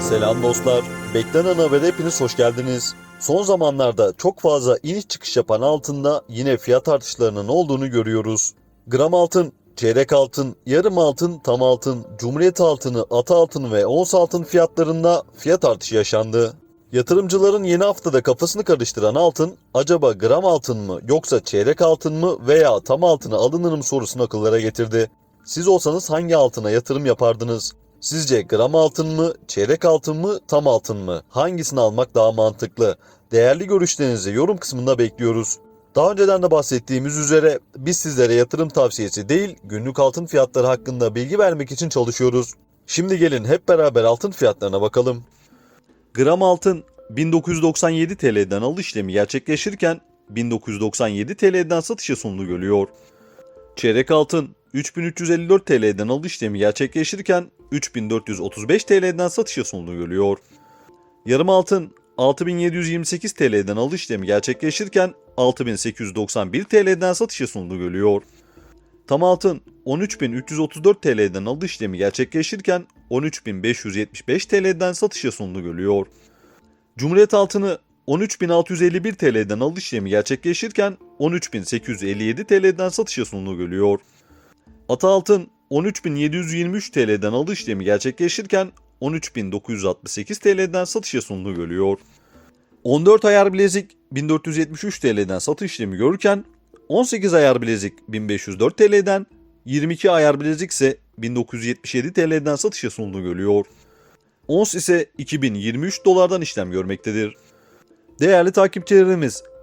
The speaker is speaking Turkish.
Selam dostlar. Beklenen habere hepiniz hoş geldiniz. Son zamanlarda çok fazla iniş çıkış yapan altında yine fiyat artışlarının olduğunu görüyoruz. Gram altın, çeyrek altın, yarım altın, tam altın, cumhuriyet altını, ata altını ve ons altın fiyatlarında fiyat artışı yaşandı. Yatırımcıların yeni haftada kafasını karıştıran altın, acaba gram altın mı yoksa çeyrek altın mı veya tam altına alınır mı sorusunu akıllara getirdi. Siz olsanız hangi altına yatırım yapardınız? Sizce gram altın mı, çeyrek altın mı, tam altın mı? Hangisini almak daha mantıklı? Değerli görüşlerinizi yorum kısmında bekliyoruz. Daha önceden de bahsettiğimiz üzere biz sizlere yatırım tavsiyesi değil, günlük altın fiyatları hakkında bilgi vermek için çalışıyoruz. Şimdi gelin hep beraber altın fiyatlarına bakalım. Gram altın 1997 TL'den alış işlemi gerçekleşirken 1997 TL'den satışa sunulu görülüyor. Çeyrek altın 3354 TL'den alış işlemi gerçekleşirken 3435 TL'den satışa sunulu görülüyor. Yarım altın 6728 TL'den alış işlemi gerçekleşirken 6891 TL'den satışa sunulu görülüyor. Tam altın 13334 TL'den alış işlemi gerçekleşirken 13575 TL'den satışa sunulu görülüyor. Cumhuriyet altını 13651 TL'den alış işlemi gerçekleşirken 13857 TL'den satışa sunulu görülüyor. Ata altın 13.723 TL'den alış işlemi gerçekleşirken 13.968 TL'den satışa sunulu görülüyor. 14 ayar bilezik 1473 TL'den satış işlemi görürken 18 ayar bilezik 1504 TL'den 22 ayar bilezik ise 1977 TL'den satışa sunulu görülüyor. Ons ise 2023 dolardan işlem görmektedir. Değerli takipçilerimiz,